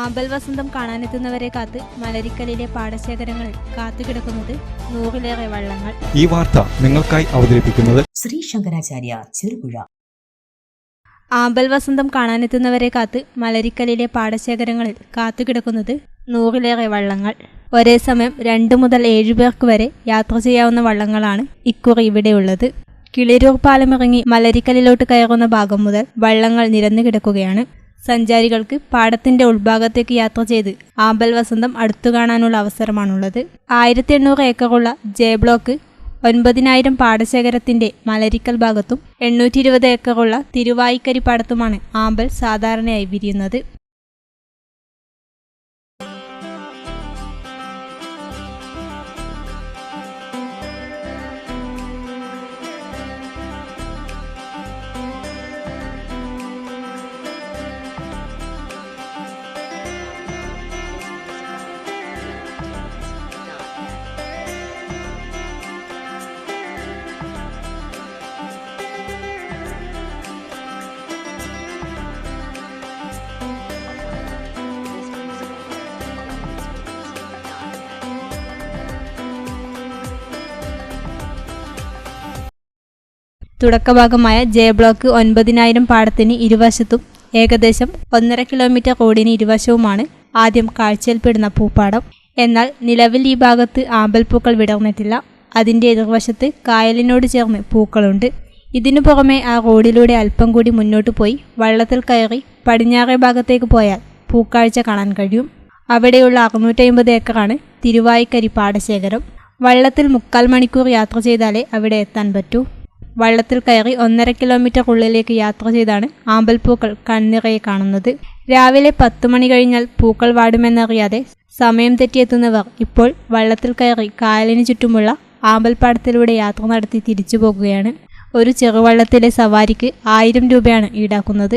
ആമ്പൽ വസന്തം കാണാനെത്തുന്നവരെ കാത്ത് മലരിക്കലിലെ പാടശേഖരങ്ങളിൽ കാത്തുകിടക്കുന്നത് നൂറിലേറെ വള്ളങ്ങൾ. ഈ വാർത്ത നിങ്ങൾക്കായി അവതരിപ്പിക്കുന്നത് ശ്രീ ശങ്കരാചാര്യ ചെറുപുഴ. ആമ്പൽ വസന്തം കാണാനെത്തുന്നവരെ കാത്ത് മലരിക്കലിലെ പാടശേഖരങ്ങളിൽ കാത്തുകിടക്കുന്നത് നൂറിലേറെ വള്ളങ്ങൾ. ഒരേ സമയം രണ്ടു മുതൽ ഏഴു പേർക്ക് വരെ യാത്ര ചെയ്യാവുന്ന വള്ളങ്ങളാണ് ഇക്കുറി ഇവിടെയുള്ളത് കിളിരൂർ പാലമിറങ്ങി മലരിക്കലിലോട്ട് കയറുന്ന ഭാഗം മുതൽ വള്ളങ്ങൾ നിരന്നു കിടക്കുകയാണ്. സഞ്ചാരികൾക്ക് പാടത്തിന്റെ ഉൾഭാഗത്തേക്ക് യാത്ര ചെയ്ത് ആമ്പൽ വസന്തം അടുത്തു കാണാനുള്ള അവസരമാണുള്ളത്. ആയിരത്തി എണ്ണൂറ് ഏക്കറുള്ള ജെ ബ്ലോക്ക് ഒൻപതിനായിരം പാടശേഖരത്തിന്റെ മലരിക്കൽ ഭാഗത്തും എണ്ണൂറ്റി ഇരുപത് ഏക്കറുള്ള തിരുവായിക്കരി പാടത്തുമാണ് ആമ്പൽ സാധാരണയായി വിരിയുന്നത്. തുടക്കഭാഗമായ ജെ ബ്ലോക്ക് ഒൻപതിനായിരം പാടത്തിന് ഇരുവശത്തും ഏകദേശം ഒന്നര കിലോമീറ്റർ റോഡിന് ഇരുവശവുമാണ് ആദ്യം കാഴ്ചയിൽപ്പെടുന്ന പൂപ്പാടം. എന്നാൽ നിലവിൽ ഈ ഭാഗത്ത് ആമ്പൽപ്പൂക്കൾ വിടർന്നിട്ടില്ല. അതിന്റെ എതിർവശത്ത് കായലിനോട് ചേർന്ന് പൂക്കളുണ്ട്. ഇതിനു പുറമെ ആ റോഡിലൂടെ അല്പം കൂടി മുന്നോട്ട് പോയി വള്ളത്തിൽ കയറി പടിഞ്ഞാറേ ഭാഗത്തേക്ക് പോയാൽ പൂക്കാഴ്ച കാണാൻ കഴിയും. അവിടെയുള്ള അറുന്നൂറ്റമ്പത് ഏക്കറാണ് തിരുവായിക്കരി പാടശേഖരം. വള്ളത്തിൽ മുക്കാൽ മണിക്കൂർ യാത്ര ചെയ്താലേ അവിടെ എത്താൻ പറ്റൂ. വള്ളത്തിൽ കയറി ഒന്നര കിലോമീറ്റർ ഉള്ളിലേക്ക് യാത്ര ചെയ്താണ് ആമ്പൽപ്പൂക്കൾ കണ്ണിറയെ കാണുന്നത്. രാവിലെ പത്തു മണി കഴിഞ്ഞാൽ പൂക്കൾ വാടുമെന്നറിയാതെ സമയം തെറ്റിയെത്തുന്നവർ ഇപ്പോൾ വള്ളത്തിൽ കയറി കായലിന് ചുറ്റുമുള്ള ആമ്പൽപ്പാടത്തിലൂടെ യാത്ര നടത്തി തിരിച്ചു പോകുകയാണ്. ഒരു ചെറുവള്ളത്തിലെ സവാരിക്ക് ആയിരം രൂപയാണ് ഈടാക്കുന്നത്.